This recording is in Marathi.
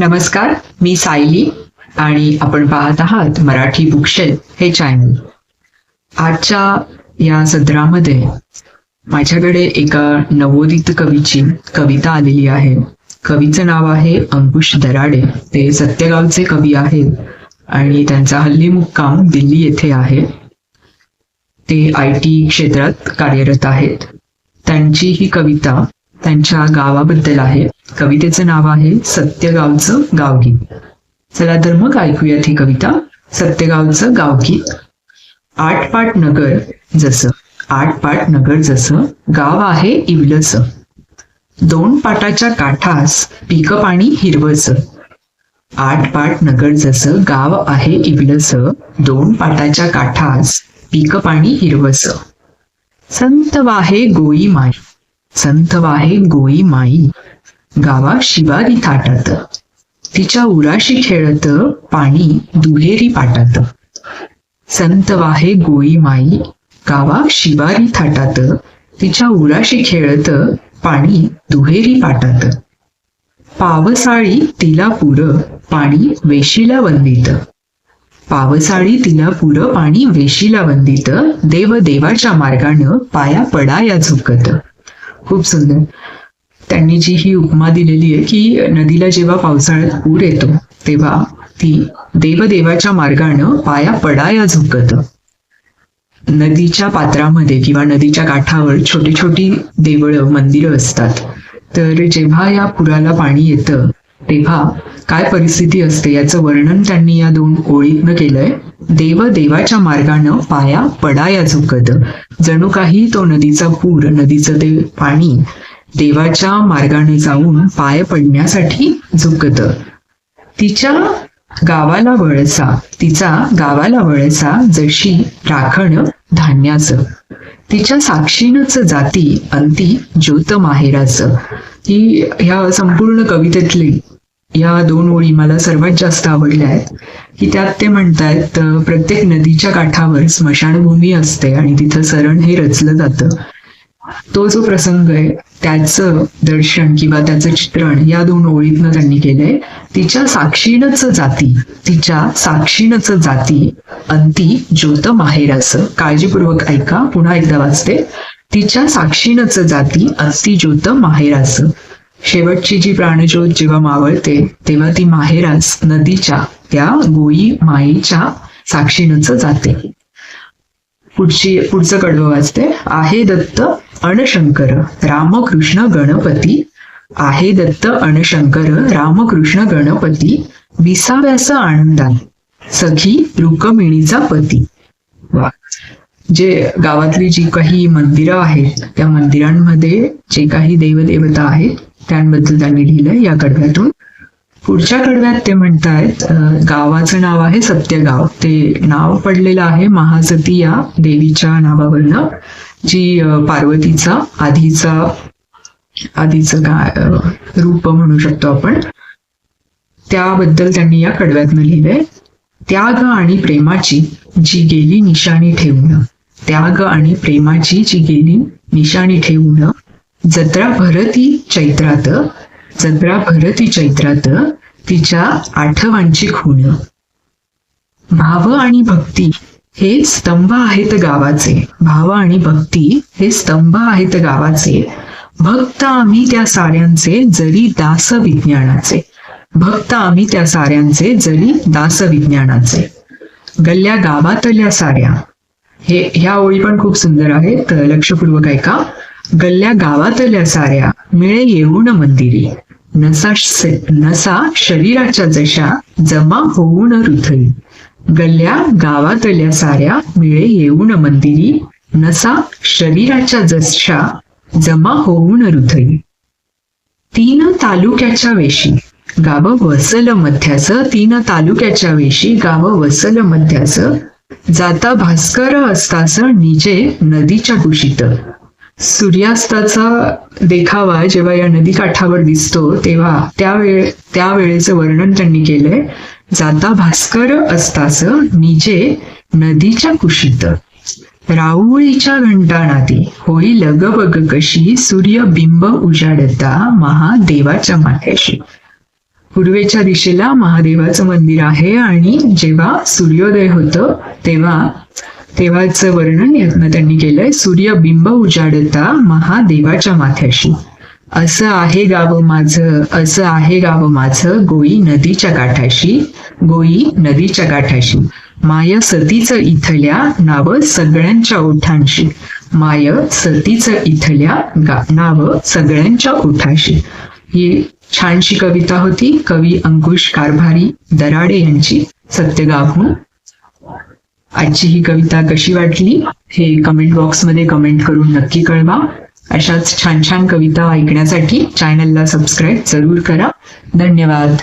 नमस्कार मी सायली आणि आपण पाहत आहात मराठी बुकशेल हे चॅनल आजच्या या सदरामध्ये माझ्याकडे एका नवोदित कवीची कविता आलेली आहे. कवीचं नाव आहे अंकुश दराडे. ते सत्यगावचे कवी आहेत आणि त्यांचा हल्ली मुक्काम दिल्ली येथे आहे. ते आय टी क्षेत्रात कार्यरत आहेत. त्यांची ही कविता त्यांच्या गावाबद्दल आहे. कवितेचं नाव आहे सत्यगावचं गावगीत चला तर मग ऐकूयात ही कविता सत्यगावचं गावगीत आठ पाट नगर जसं आठ पाट नगर जसं गाव आहे इवलस दोन पाटाच्या काठास पीक पाणी हिरवस. आठ पाट नगर जसं गाव आहे इवलस दोन पाटाच्या काठास पीक पाणी हिरवस. संत वाहे गोई माई. संत वाहे गोई माई. गावा शिवारी थाटात तिच्या उराशी खेळत पाणी दुहेरी पाटात. संत वाहे गोई माई. गावा शिवारी थाटात. तिच्या उराशी खेळत पाणी दुहेरी पाटात. पावसाळी तिला पुर पाणी वेशीला वंदित. पावसाळी तिला पुर पाणी वेशीला वंदित. देव देवाच्या मार्गानं पाया पडाया झुकत. खूप सुंदर त्यांनी जी ही उपमा दिलेली आहे की नदीला जेव्हा पावसाळ्यात पूर येतो तेव्हा ती देवदेवाच्या मार्गानं पाया पडाया झुकत. नदीच्या पात्रामध्ये किंवा नदीच्या काठावर छोटी छोटी देवळं मंदिरं असतात. तर जेव्हा या पुराला पाणी येतं तेव्हा काय परिस्थिती असते याचं वर्णन त्यांनी या दोन ओळीतनं केलंय. देव देवाच्या मार्गानं पाया पडाया झुकत. जणू काही तो नदीचा पूर नदीचं ते पाणी देवाच्या मार्गाने जाऊन पाय पडण्यासाठी झुकत. तिच्या गावाला वळसा तिचा गावाला वळसा जशी राखण धान्याचं. तिच्या साक्षीनच जाती अंती ज्योत माहेराचं. ही ह्या संपूर्ण कवितेतली या दोन ओळी मला सर्वात जास्त आवडल्या आहेत. की त्यात ते म्हणतायत प्रत्येक नदीच्या काठावर स्मशानभूमी असते आणि तिथं सरण हे रचलं जातं. तो जो प्रसंग आहे त्याचं दर्शन किंवा त्याचं चित्रण या दोन ओळीतनं त्यांनी केलंय. तिच्या साक्षीनच जाती तिच्या साक्षीनच जाती अंती ज्योत असं. काळजीपूर्वक ऐका पुन्हा एकदा वाचते. तिच्या साक्षीनच जाती अंती ज्योत माहेराचं शेवटची जी प्राणज्योत जेव्हा मावळते तेव्हा ती माहेरास नदीच्या त्या गोई माईच्या साक्षीनच जाते. पुढची पुढचं कडवं वाचते. आहे दत्त अणशंकर रामकृष्ण गणपती. आहे दत्त अणशंकर रामकृष्ण गणपती. विसाव्यास आनंदान सखी रुकमिणीचा पती. वा. जे गावातली जी काही मंदिरं आहेत त्या मंदिरांमध्ये जे काही देवदेवता आहेत त्यांबद्दल त्यांनी लिहिलंय या कडव्यातून. पुढच्या कडव्यात ते म्हणतायत गावाचं नाव आहे सत्यगाव. ते नाव पडलेलं आहे महासती या देवीच्या नावावरनं जी पार्वतीचा आधीचा आधीचं गा रूप म्हणू शकतो आपण. त्याबद्दल त्यांनी या कडव्यातनं लिहिलंय त्याग आणि प्रेमाची जी गेली निशाणी ठेवणं. त्याग आणि प्रेमाची जी गेली निशाणी ठेवणं जत्रा भरती चैत्रात जत्रा भरती चैत्रात तिच्या आठवांची खूण. भाव आणि भक्ती हे स्तंभ आहेत गावाचे. भाव आणि भक्ती हे स्तंभ आहेत गावाचे. भक्त आम्ही त्या साऱ्यांचे जरी दास विज्ञानाचे. भक्त आम्ही त्या साऱ्यांचे जरी दास विज्ञानाचे. गल्ल्या गावातल्या साऱ्या. हे ह्या ओळी पण खूप सुंदर आहेत. लक्षपूर्वक ऐका. गल्ल्या गावातल्या साऱ्या मिळे येऊन मंदिरी. नसा नसा शरीराच्या जशा जमा होऊन हृदयी गल्ल्या गावातल्या साऱ्या मिळे येऊन मंदिरी. नसा शरीराच्या जशा जमा होऊन हृदयी तीन तालुक्याच्या वेशी. गाव वसल मध्यास तीन तालुक्याच्या वेशी गाव वसल मध्यास. जाता भास्कर असतास निजे नदीच्या कुशीत सूर्यास्ताचा देखावा जेव्हा या नदी काठावर दिसतो तेव्हा त्यावेळे त्यावेळेचं वर्णन त्यांनी केलंय. जाता भास्कर असताच निजे नदीच्या कुशीत. राऊळीच्या घंटानादी होई लगबग कशी सूर्य बिंब उजाडता महादेवाच्या माथ्याशी. पूर्वेच्या दिशेला महादेवाचं मंदिर आहे आणि जेव्हा सूर्योदय होतं तेव्हा तेव्हाचं वर्णन यातनं त्यांनी केलंय. सूर्यबिंब उजाडता महादेवाच्या माथ्याशी. असं आहे गाव माझं असं आहे गाव माझं गोई नदीच्या काठाशी गोई नदीच्या काठाशी. माय सतीचं इथल्या नाव सगळ्यांच्या ओठांशी. माय सतीचं इथल्या नाव सगळ्यांच्या ओठाशी. ही छानशी कविता होती. कवी अंकुश कारभारी दराडे यांची सत्यगावहून आजची ही कविता कशी वाटली हे कमेंट बॉक्समध्ये कमेंट करून नक्की कळवा. अशाच छान छान कविता ऐकण्यासाठी चॅनलला सबस्क्राईब जरूर करा. धन्यवाद.